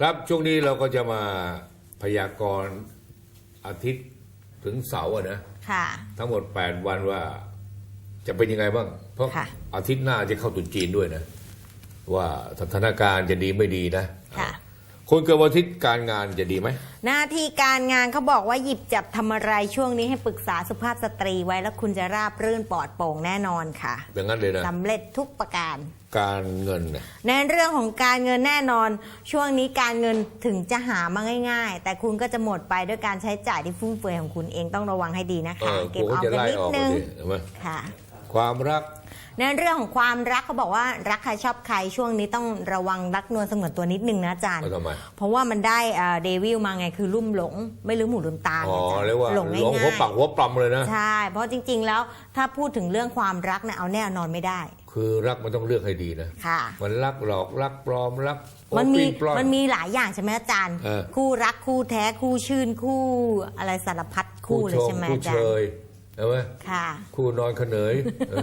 ครับช่วงนี้เราก็จะมาพยากรณ์อาทิตย์ถึงเสาร์อะนะค่ะ ทั้งหมด 8 วันว่าจะเป็นยังไงบ้าง เพราะค่ะอาทิตย์หน้าจะเข้าตรุษจีนด้วยนะ ว่าสถานการณ์จะดีไม่ดีนะค่ะ คนเกิดวันอาทิตย์การงานจะดีไหม หน้าที่การงานเขาบอกว่าหยิบจับทำอะไรช่วงนี้ให้ปรึกษาสุภาพสตรีไว้แล้วคุณจะราบรื่นปลอดโปร่งแน่นอนค่ะอย่างนั้นเลยนะสำเร็จทุกประการ การเงินเนี่ยในเรื่องของการเงินแน่นอน ช่วงนี้การเงินถึงจะหามาง่าย ๆ แต่คุณก็จะหมดไปด้วยการใช้จ่ายที่ฟุ่มเฟือยของคุณเองต้องระวังให้ดีนะเอคะอเก็บกูอก็อมจะกันไล่นิดออกนึมางสิเห็นไหมค่ะ ความรัก ในเรื่องของความรักเขาบอกว่ารักใครชอบใครช่วงนี้ต้องระวังรักนวลสงวนตัวนิดนึงนะอาจารย์เอาทำไมเพราะว่ามันได้เอ่อเดวิลมาไงคือลุ่มหลง ไม่ลืมหูลืมตาอ๋อไงจ๊ะเรียกว่าหลงหลง่างหัวยปักหัวปลอมเลยนะ ๆใช่ เพราะจริง ๆ แล้วถ้าพูดถึงเรื่องความรักเนี่ยเอาแน่นอนไม่ได้คือรักมันต้องเลือกให้ดีนะ ค่ะ มันรักหลอกรักปลอมรักโอ้มันมีปิ้ปล้อย มันมีหลายอย่างใช่ไหมอาจารย์ เออ คู่รักคู่แท้คู่ชื่นคู่อะไรสารพัดคู่เลยชงใช่ไหมคู่อาเชจารย์ย ใช่ไหมค่ะคู่นอนเขนยเอ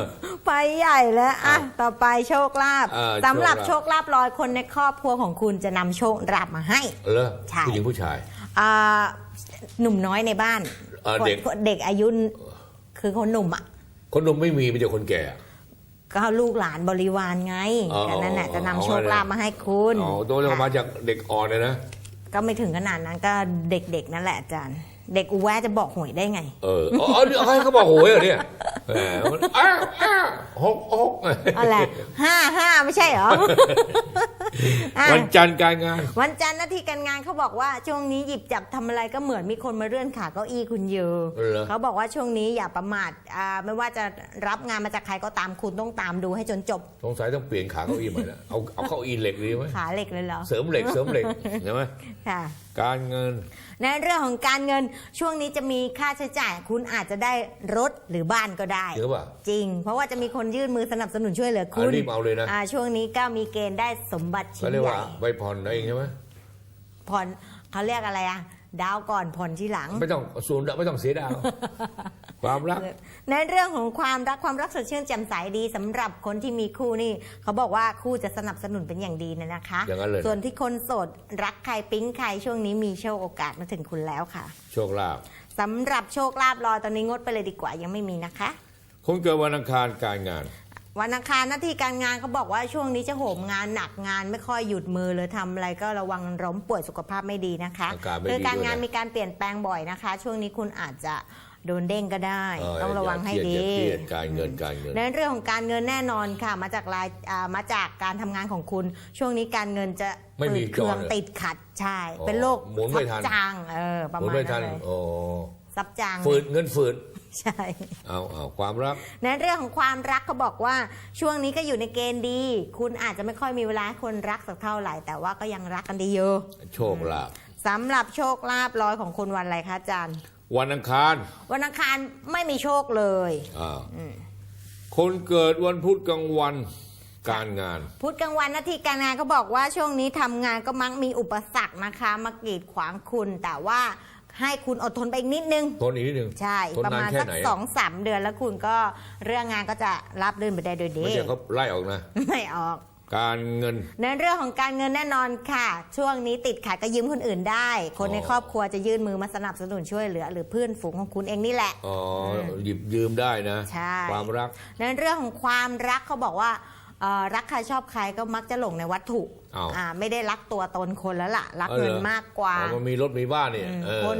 อ ไปใหญ่แล้วอะอะต่อไปโชคลาภอ่าสำหรับโชโชคคลาภลอยคนในครอบครัวของคุณจะนำโชคลาภมาให้เหรอใช่ ผู้หญิงผู้ชาย อ่าหนุ่มน้อยในบ้านอ่าคนเด็ก คนเด็กอายุคือคนหนุ่มอะ คนหนุ่มไม่มีมีแต่คนแก่ ก็ลูกหลานบริวารไงอ๋อแต่นั่นแหละจะนำเอาโชคลาภมาให้คุณอ๋อตัวเรามาจากเด็กอ่อนเลยนะ ก็ไม่ถึงขนาดนั้นก็เด็กๆนั่นแหละอาจารย์ เด็กอูแวะจะบอกหวยได้ไง เอออ๋อเดี๋ยวให้เขาบอกโหยเหรอเนี่ยแหมมันอ้าวอ้าวหกหกอะไรห้าห้าไม่ใช่เหรออะวันจันทร์การงาน วันจันทร์หน้าที่การงานเขาบอกว่าช่วงนี้หยิบจับทำอะไรก็เหมือนมีคนมาเลื่อนขาเก้าอี้คุณอยู่เหรอ เขาบอกว่าช่วงนี้อย่าประมาทอ่าไม่ว่าจะรับงานมาจากใครก็ตามคุณต้องตามดูให้จนจบสงสัยต้องเปลี่ยนขาเก้าอี้ใหม่แล้วเอาเอาเก้าอี้เหล็กดีไหมขาเหล็กเลยเหรอ เสริมเหล็กเสริมเหล็กใช่ไหมค่ะ การเงิน ในเรื่องของการเงินช่วงนี้จะมีค่าใช้จ่าย คุณอาจจะได้รถหรือบ้านก็ได้ จริงหรือเปล่าจริง เพราะว่าจะมีคนยื่นมือสนับสนุนช่วยเหลือคุณอะรีบเอาเลยนะ อ่าช่วงนี้ก็มีเกณฑ์ได้สมบัติชิ้เขานเรียกใหว่าญ่ใบผ่อนเองใช่ไหมผ่อนเขาเรียกอะไรอะดาวก่อนผ่อนที่หลัง ไม่ต้องศูนย์ไม่ต้องเสียดาว ความรัก ในเรื่องของความรักความรักสดชื่นแจ่มใสดีสำหรับคนที่มีคู่นี่ เขาบอกว่าคู่จะสนับสนุนเป็นอย่างดีนะนะคะอย่างนั้นเลยนะส่วนที่คนโสดรักใครปิ๊งใครช่วงนี้มีโชคโอกาสมาถึงคุณแล้วค่ะ โชคลาภสำหรับโชคลาภลอยตอนนี้งดไปเลยดีกว่ายังไม่มีนะคะ คนเกิดวันอังคารการงานวันอังคารหน้าที่การงานเขาบอกว่าช่วงนี้จะโหมงานหนักงานไม่ค่อยหยุดมือเลยทำอะไรก็ระวังล้มป่วยสุขภาพไม่ดีนะคะอากาศไม่ดีคือการงานด้วยนะมีการเปลี่ยนแปลงบ่อยนะคะ ช่วงนี้คุณอาจจะ โดนเด้งก็ได้ เต้องระวังให้อย่าดีเครียดอย่าเครียดการเงินการเงิน ในเรื่องของการเงินแน่นอนค่ะ มาจากรายอ่ามาจากการทำงานของคุณ ช่วงนี้การเงินจะไม่มีฝืดเครื่องจรเลยติดขัดใช่ อ๋อเป็นโรคหมุนไม่ทัน ซับจางเออประหมุนมาณไม่นั้ทันนเลยโอ้ซับจางฝืดเงินฝืดใช่ เอาเอาความรัก ในเรื่องของความรักเขาบอกว่าช่วงนี้ก็อยู่ในเกณฑ์ดี คุณอาจจะไม่ค่อยมีเวลาให้คนรักสักเท่าไหร่ แต่ว่าก็ยังรักกันดีอยู่โชคลาภสำหรับโชคลาภลอยของคุณวันอะไรคะอาจารย์ วันอังคาร วันอังคารไม่มีโชคเลยอ้าวคนเกิดวันพุธกลางวันการงาน พุธกลางวันหน้าที่การงานเขาบอกว่าช่วงนี้ทำงานก็มักมีอุปสรรคนะคะ มากีดขวางคุณ แต่ว่าให้คุณอดทนไปอีกนิดนึงทนอีกนิดหนึ่งใช่ทนประนานมาณแค่สักไหนสองสามเดือนแล้วคุณก็เรื่องงานก็จะรับรื่นไปได้โดยดีไม่ใช่เขาไล่ออกนะไม่ออก การเงิน ในเรื่องของการเงินแน่นอนค่ะ ช่วงนี้ติดขัดก็ยืมคนอื่นได้ คนในอ๋อครอบครัวจะยื่นมือมาสนับสนุนช่วยเหลือ หรือเพื่อนฝูงของคุณเองนี่แหละ อ๋อ หยิบยืมได้นะ ใช่ ความรัก ในเรื่องของความรักเขาบอกว่าเอ่อรักใครชอบใครก็มักจะหลงในวัตถุอ้าวอ่าไม่ได้รักตัวตนคนแล้วล่ะ รักอ๋อเหรอเงินมากกว่าอ๋อมันมีรถมีบ้านเนี่ยอืมเออคน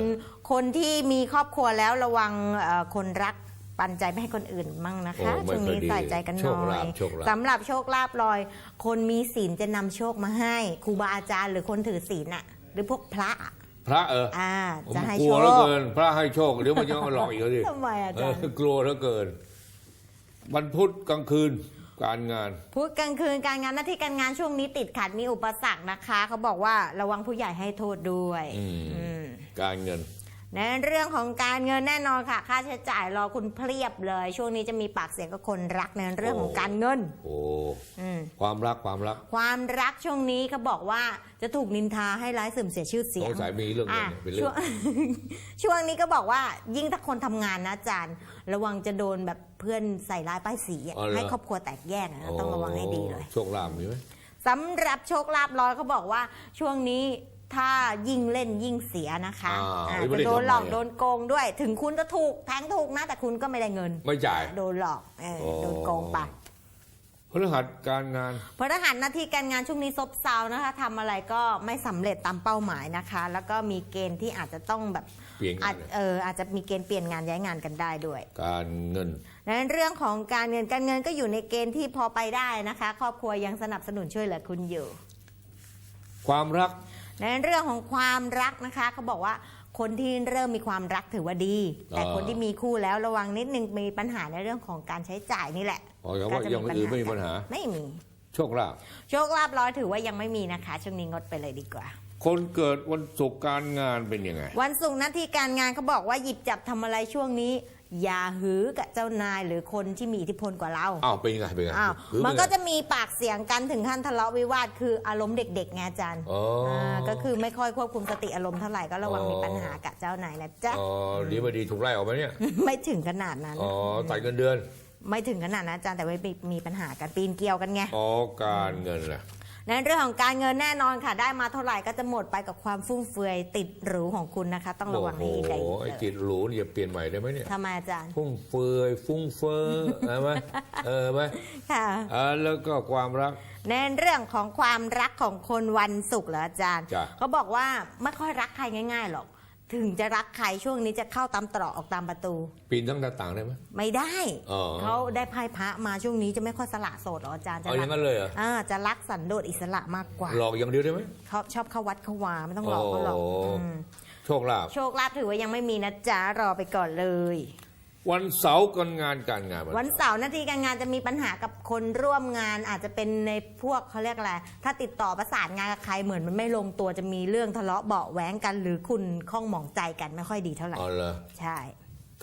คนที่มีครอบครัวแล้วระวังเอ่อคนรัก ปันใจไม่ให้คนอื่นมั่งนะคะโอ้ไม่ช่วงค่อยนี้ดีใส่ใจกันหโชน่คอลายภโชคลาภ สำหรับโชคลาภลอย คนมีศีลจะนำโชคมาให้ครูบาอาจารย์หรือคนถือศีลน่ะ หรือพวกพระอะพระเอออ่าผมจะให้กลัโชวคแล้วเกิน พระให้โชคเดี๋ยวมันจะมาหลอกอีกแล้วดิทำไมอาเอจารอย์กลัวแล้วเกินวันพุธกลางคืนการงาน พูดกลางคืนการงานหน้าที่การงานช่วงนี้ติดขัดมีอุปสรรคนะคะ เขาบอกว่าระวังผู้ใหญ่ให้โทษด้วยอืม อืมการเงิน ในเรื่องของการเงินแน่นอนค่ะ ค่าใช้จ่ายรอคุณเพรียบเลย ช่วงนี้จะมีปากเสียงกับคนรักในเรื่องของการเงิน โอ้อืมความรักความรักความรักช่วงนี้เขาบอกว่าจะถูกนินทาให้ร้ายเสื่อมเสียชื่อเสียสงงสัยมีเรื่องเงินอะเนี่ยเป็นเรื่ช่อวง ง ช่วงนี้ก็บอกว่ายิ่งถ้าคนทำงานนะอาจารย์ ระวังจะโดนแบบเพื่อนใส่ร้ายป้ายสีอะอ๋อเหรอ ให้ครอบครัวแตกแยกนะต้องระวังให้ดีเลย โชคลาภมีไหมสำหรับโชคลาภร้อยเขาบอกว่าช่วงนี้ ถ้ายิ่งเล่นยิ่งเสียนะคะอ่าอ่าไม่จะได้โดนหลอกทำไมอะ โดนโกงด้วย ถึงคุณจะถูกแทงถูกนะแต่คุณก็ไม่ได้เงิน ไม่จ่าย โดนหลอกเออโอ้ โดนโกงไปพฤหัสการงานพฤหัสหน้าที่การงานช่วงนี้ซบเซานะคะทำอะไรก็ไม่สำเร็จตามเป้าหมายนะคะ แล้วก็มีเกณฑ์ที่อาจจะต้องแบบเปลี่ยนงานอาจเอออาจจะมีเกณฑ์เปลี่ยนงานย้ายงานกันได้ด้วย การเงิน ในเรื่องของการเงินการเงินก็อยู่ในเกณฑ์ที่พอไปได้นะคะ ครอบครัวยังสนับสนุนช่วยเหลือคุณอยู่ ความรัก ในเรื่องของความรักนะคะเขาบอกว่าคนที่เริ่มมีความรักถือว่าดี แต่อ่าคนที่มีคู่แล้วระวังนิดนึงมีปัญหาในเรื่องของการใช้จ่ายนี่แหละอ๋ออย่างว่าอย่างอื่นไม่มีปัญหา ไม่มี โชคลาภโชคลาภร้อยถือว่ายังไม่มีนะคะ ช่วงนี้งดไปเลยดีกว่า คนเกิดวันศุกร์การงานเป็นยังไง วันศุกร์หน้าที่การงานเขาบอกว่าหยิบจับทำอะไรช่วงนี้ อย่าหือกับเจ้านายหรือคนที่มีอิทธิพลกว่าเรา อ้าวเป็นยังไงเป็นยังไงอ้าวหรือมันเป็ก็ไงจะมีปากเสียงกันถึงขั้นทะเลาะวิวาทคืออารมณ์เด็กๆไงอาจารย์อ๋ออาก็คือไม่ค่อยควบคุมสติอารมณ์เท่าไหร่ก็ระวังอ๋อมีปัญหากับเจ้านายนะจ๊ะ อ๋อดีไม่ดีถูกไล่ออกไหมเนี่ยไม่ถึงขนาดนั้น อ๋อตัดเงินเดือนไม่ถึงขนาดนั้นอาจารย์แต่ว่ามีมีปัญหากันปีนเกลียวกันไง อ๋อการเงินล่ะ ในเรื่องของการเงินแน่นอนค่ะ ได้มาเท่าไหร่ก็จะหมดไปกับความฟุ่มเฟือยติดหรูของคุณนะคะ ต้องระวังให้ดีโอ้โหไอ้จิตหรูนี่จะเปลี่ยนใหม่ได้ไหมเนี่ยทำไมอาจารย์ ฟุ้งเฟือยฟุ้งเฟ้อใช่ไหมเออไหมค่ะอ่าแล้วก็ความรัก ในเรื่องของความรักของคนวันศุกร์เหรออาจารย์ จ้ะ เขาบอกว่าไม่ค่อยรักใครง่าย ๆ หรอก ถึงจะรักใครช่วงนี้จะเข้าตามตรอกออกตามประตู ปีนทั้งหน้าต่างได้ไหม ไม่ได้อ๋อเขาได้ไพ่พระมาช่วงนี้จะไม่ค่อยสละโสดหรอกอาจารย์จะเอาอรัย่างนั้นเลยเหรออ่าจะรักสันโดษอิสระมากกว่าหลอกอย่างเดียวได้ไหม เขาชอบเข้าวัดเข้าวาไม่ต้องหลอกเขาหรอกโอ้ อืมโชคลาภ โชคลาภถือว่ายังไม่มีนะจ๊ะรอไปก่อนเลย วันเสาร์การงานการงานวันเสาร์หน้าที่การงานจะมีปัญหากับคนร่วมงานอาจจะเป็นในพวกเขาเรียกอะไรถ้าติดต่อประสานงานกับใครเหมือนมันไม่ลงตัวจะมีเรื่องทะเลาะเบาะแว้งกัน หรือคุณข้องหมองใจกันไม่ค่อยดีเท่าไหร่อ๋อเหรอใช่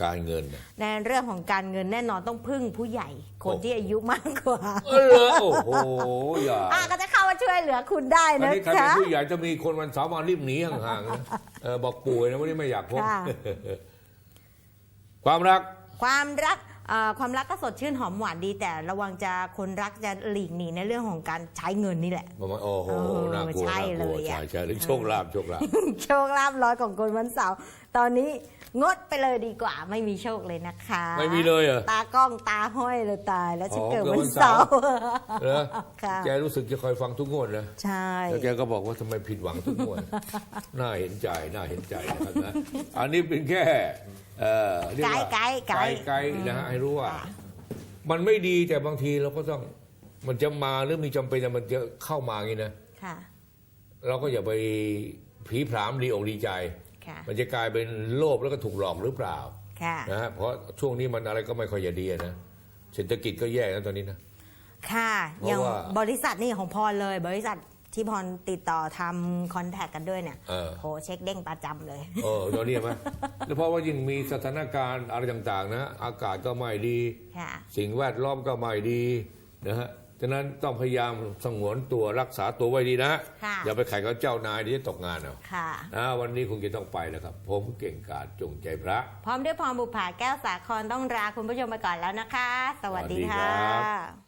การเงินน่ะ ในเรื่องของการเงินแน่นอนต้องพึ่งผู้ใหญ่ คนโอ้ ที่อายุมากกว่าเออเหรอโอ้โหอย่าอะก็จะเข้ามาช่วยเหลือคุณได้อันนะนี้ใครเป็นคะ ผู้ใหญ่จะมีคนวันเสาร์มารีบหนีห่างๆนะเออบอกป่วยนะวันนี้ไม่อยากพบค่ะ ความรัก ความรักเอ่อความรักก็สดชื่นหอมหวานดี แต่ระวังจะคนรักจะหลีกหนีในเรื่องของการใช้เงินนี่แหละประมาณโอ้โห เออน่ากลัวใช่น่ากลัวเลยอะ ใช่ใช่หรือโชคลาภโชคลาภ โชคลาภร้อยของคนวันเสาร์ ตอนนี้งดไปเลยดีกว่าไม่มีโชคเลยนะคะไม่มีเลยเหรอตากล้องตาห้อยเลยตาย แล้วฉันอ๋อเกิดเกิดวันวันเสาเสาร์ร์เหรอค่ะแกรู้สึกจะคอยฟังทุกงวดนะใช่แล้วแกก็บอกว่าทำไมผิดหวังทุกงวดน่าเห็นใจน่าเห็นใจนะครับนะอันนี้เป็นแค่เอ่อเรียกไกว่าด์ไกด์ไกไกด์ด์ไกด์นะฮะให้รู้ว่าค่ะมันไม่ดีแต่บางทีเราก็ต้องมันจะมาหรือมีจำเป็นแต่มันจะเข้ามาอย่างนี้นะค่ะเราก็อย่าไปผีผลามดีอกดีใจค่ะ มันจะกลายเป็นโลภแล้วก็ถูกหลอกหรือเปล่าค่ะนะฮะเพราะช่วงนี้มันอะไรก็ไม่ค่อยจะดีอะนะเศรษฐกิจก็แย่นะตอนนี้นะค่ะเพราะอย่างว่าบริษัทนี่ของพรเลย บริษัทที่พรติดต่อทำคอนแทคกันด้วยเนี่ยเออโหเช็คเด้งประจำเลยเออตอนนี้เห็นไหมแล้วเพราะว่ายิ่งมีสถานการณ์อะไรต่างๆ นะ อากาศก็ไม่ดีค่ะสิ่งแวดล้อมก็ไม่ดีนะฮะ ฉะนั้นต้องพยายามสงวนตัวรักษาตัวไว้ดีนะ ค่ะอย่าไปแข่งกับเจ้านายที่จะตกงานเอาค่ะ อ่าวันนี้คงจะต้องไปแล้วครับ ผมเก่งกาจจงใจพระ พร้อมด้วยพรบุภาแก้วสาครต้องลาคุณผู้ชมไปก่อนแล้วนะคะ สวัสดีสวัสดีครั ค่ะบ